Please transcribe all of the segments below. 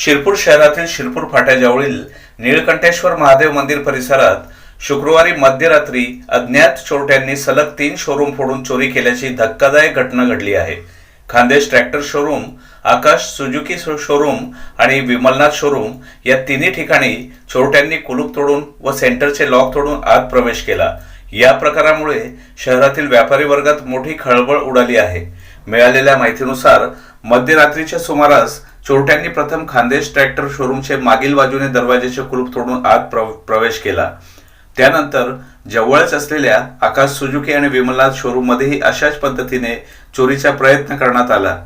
शिरपूर शहरातील शिरपूर फाट्याजवळील निळकंठेश्वर महादेव मंदिर परिसरात शुक्रवारी मध्यरात्री अज्ञात चोरट्यांनी सलग तीन शोरूम फोडून चोरी केल्याची धक्कादायक घटना घडली आहे. Khandesh tractor showroom Akash Suzuki showroom आणि विमलनाथ शोरूम या तिन्ही ठिकाणी चोरट्यांनी कुलूप तोडून व सेंटरचे लॉक तोडून आत प्रवेश केला. या प्रकारामुळे शहरातील व्यापारी वर्गात मोठी खळबळ उडाली आहे. मिळालेल्या माहितीनुसार मध्यरात्रीच्या सुमारास चोरट्यांनी प्रथम खानदेश ट्रॅक्टर शोरूमचे मागील बाजूने दरवाजाचे कुलूप तोडून आत प्र- प्रवेश केला. त्यानंतर जवळच असलेल्या आकाश सुजुकी आणि विमला शोरूम मध्येही अशाच पद्धतीने चोरीचा प्रयत्न करण्यात आला.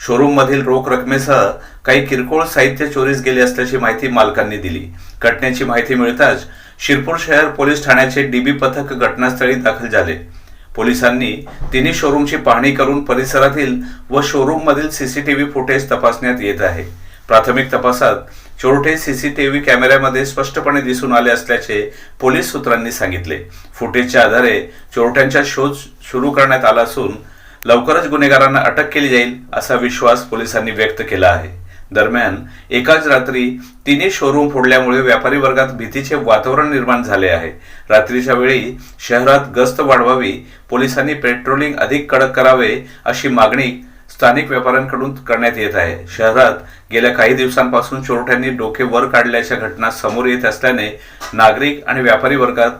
शोरूम मधील रोख रकमेसह काही किरकोळ साहित्य चोरीस गेले असल्याची माहिती मालकांनी दिली. घटनेची माहिती मिळताच शिरपूर शहर पोलीस ठाण्याचे डीबी पथक घटनास्थळी दाखल झाले. पोलिसांनी तिन्ही शोरूमची पाहणी करून परिसरातील व शोरूम मधील सीसीटीव्ही फुटेज तपासण्यात येत आहे. प्राथमिक तपासात चोरटे सीसीटीव्ही कॅमेऱ्यामध्ये स्पष्टपणे दिसून आले असल्याचे पोलीस सूत्रांनी सांगितले. फुटेजच्या आधारे चोरट्यांचा शोध सुरू करण्यात आला असून लवकरच गुन्हेगारांना अटक केली जाईल असा विश्वास पोलिसांनी व्यक्त केला आहे. दरम्यान एकाच रात्री तिन्ही शोरूम फोडल्यामुळे व्यापारी वर्गात भीतीचे वातावरण निर्माण झाले आहे. रात्रीच्या वेळी शहरात गस्त वाढवावी पोलिसांनी पेट्रोलिंग अधिक कडक करावे अशी मागणी स्थानिक व्यापाऱ्यांकडून करण्यात येत आहे. शहरात गेल्या काही दिवसांपासून चोरट्यांनी डोके वर काढल्याच्या घटना समोर येत असल्याने नागरिक आणि व्यापारी वर्गात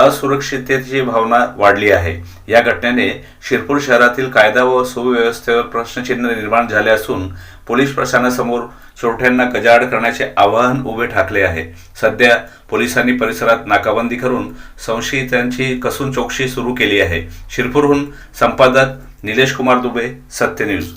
असुरक्षिततेची भावना वाढली आहे. या घटनेने शिरपूर शहरातील कायदा व सुव्यवस्थेवर प्रश्नचिन्ह निर्माण झाले असून पोलीस प्रशासनासमोर चोरट्यांना गजाआड करण्याचे आवाहन उभे ठाकले आहे. सध्या पोलिसांनी परिसरात नाकाबंदी करून संशयितांची कसून चौकशी सुरू केली आहे. शिरपूरहून संपादक निलेश कुमार दुबे सत्य न्यूज.